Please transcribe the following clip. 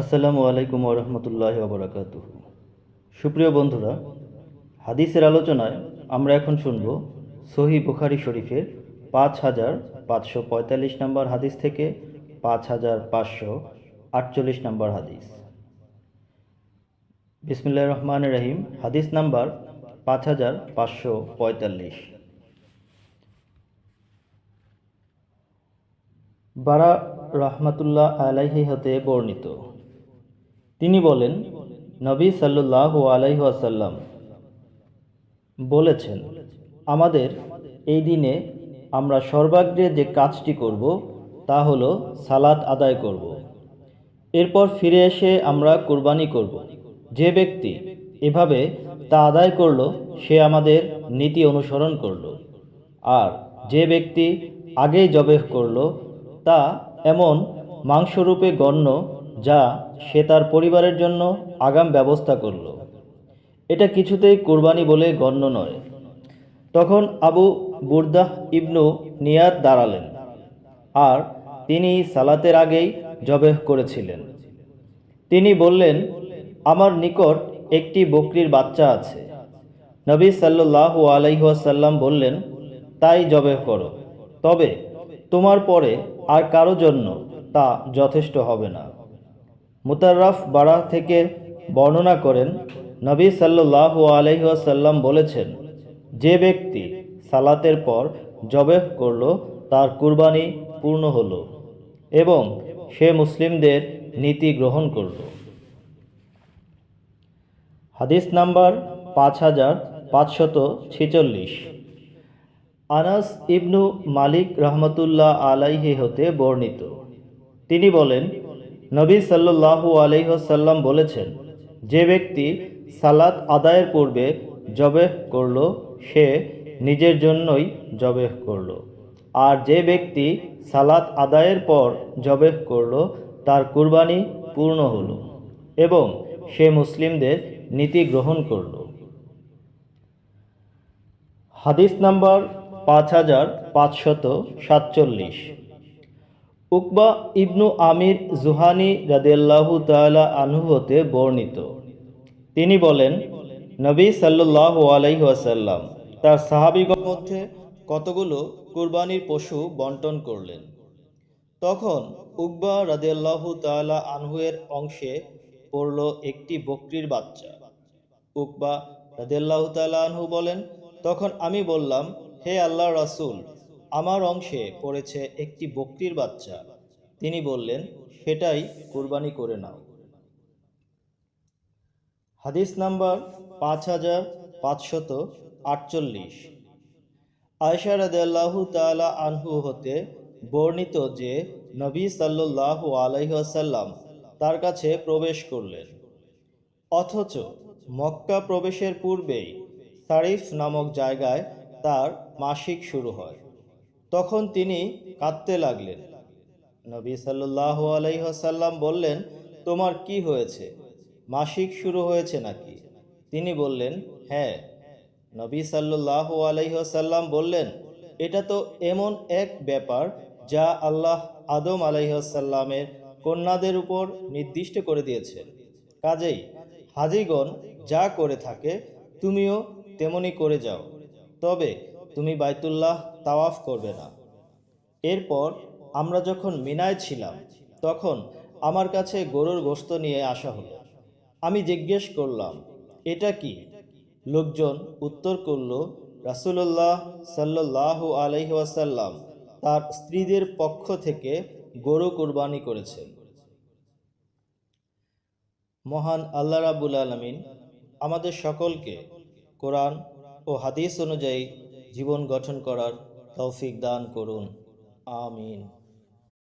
আসসালামু আলাইকুম ওরহমতুল্লাহ ববরাকাত সুপ্রিয় বন্ধুরা, হাদিসের আলোচনায় আমরা এখন শুনব সহি বুখারি শরীফের পাঁচ হাজার পাঁচশো পঁয়তাল্লিশ নম্বর হাদিস থেকে পাঁচ হাজার পাঁচশো আটচল্লিশ নম্বর হাদিস। বিসমুল্লাহ রহমান রহিম, হাদিস নাম্বার পাঁচ হাজার পাঁচশো পঁয়তাল্লিশ। বারা রহমাতুল্লাহ আলাইহি হতে বর্ণিত তিনি বলেন, নবী সাল্লাহ আলাইহি আসাল্লাম বলেছেন, আমাদের এই দিনে আমরা সর্বাগ্রে যে কাজটি করব, তা হলো সালাত আদায় করব। এরপর ফিরে এসে আমরা কোরবানি করব। যে ব্যক্তি এভাবে তা আদায় করল, সে আমাদের নীতি অনুসরণ করল। আর যে ব্যক্তি আগেই জবেহ করল, তা এমন মাংসরূপে গণ্য যা সে তার পরিবারের জন্য আগাম ব্যবস্থা করল। এটা কিছুতেই কোরবানি বলে গণ্য নয়। তখন আবু বুরদাহ ইবনু নিয়াদ দাঁড়ালেন আর তিনি সালাতের আগেই জবেহ করেছিলেন। তিনি বললেন, আমার নিকট একটি বকরির বাচ্চা আছে। নবী সাল্লাহ আলাইহাসাল্লাম বললেন, তাই জবেহ করো। তবে তোমার পরে আর কারও জন্য তা যথেষ্ট হবে না। মুতাররাফ বাড়া থেকে বর্ণনা করেন, নবী সাল্লাহ আলহিহাসাল্লাম বলেছেন, যে ব্যক্তি সালাতের পর জবেহ করল, তার কুরবানি পূর্ণ হল এবং সে মুসলিমদের নীতি গ্রহণ করল। হাদিস নাম্বার পাঁচ হাজার পাঁচশত ছেচল্লিশ। আনাস ইবনু মালিক রহমতুল্লাহ আলাইহি হতে বর্ণিত। তিনি বলেন নবী সাল্লু আলহ্লাম বলেছেন, যে ব্যক্তি সালাত আদায়ের পূর্বে জবেহ করল, সে নিজের জন্যই জবেহ করল। আর যে ব্যক্তি সালাত আদায়ের পর জবেহ করল, তার কুরবানি পূর্ণ হল এবং সে মুসলিমদের নীতি গ্রহণ করল। হাদিস নাম্বার পাঁচ হাজার পাঁচশত সাতচল্লিশ। উকবা ইবনু আমির জুহানি রাদেল্লাহু তালা আনহু হতে বর্ণিত। তিনি বলেন, নবী সাল্লাহ আলাইহাসাল্লাম তার সাহাবিগর মধ্যে কতগুলো কুরবানির পশু বন্টন করলেন। তখন উকবা রাদেল্লাহু তালা আনহুয়ের অংশে পড়ল একটি বকরির বাচ্চা। উকবা রাদেল্লাহু তালা আনহু বলেন, তখন আমি বললাম, হে আল্লাহ রাসুল আমার অংশে পড়েছে একটি বকরির বাচ্চা। তিনি বললেন, সেটাই কুরবানি করে নাও। হাদিস নাম্বার পাঁচ হাজার পাঁচশত আটচল্লিশ। আয়সা রাদেল্লাহু তালা আনহু হতে বর্ণিত যে, নবী সাল্লাহ আলহ্লাম তার কাছে প্রবেশ করলেন। অথচ মক্কা প্রবেশের পূর্বেই সারিফ নামক জায়গায় তার মাসিক শুরু হয়। তখন তিনি কাঁদতে লাগলেন। নবী সাল্লাহ আলহ্লাম বললেন, তোমার কি হয়েছে? মাসিক শুরু হয়েছে নাকি? তিনি বললেন হ্যাঁ। নবী সাল্লাহ আলহ্লাম বললেন, এটা তো এমন এক ব্যাপার যা আল্লাহ আদম আলহ্লামের কন্যাদের উপর নির্দিষ্ট করে দিয়েছেন কাজেই হাজিগণ যা করে থাকে তুমিও তেমনি করে যাও। তবে তুমি বাইতুল্লাহ তাওয়াফ করবে না। এরপর আমরা যখন মিনায় ছিলাম, তখন আমার কাছে গরুর গোস্ত নিয়ে আসা হলো। আমি জিজ্ঞেস করলাম, এটা কি? লোকজন উত্তর করল রাসুল্লাহ সাল্লাহ আলহিহাসাল্লাম তার স্ত্রীদের পক্ষ থেকে গরু কোরবানি করেছেন মহান আল্লাহ রাবুল আলমিন আমাদের সকলকে কোরআন ও হাদিস অনুযায়ী জীবন গঠন করার তৌফিক দান করুন। আমিন।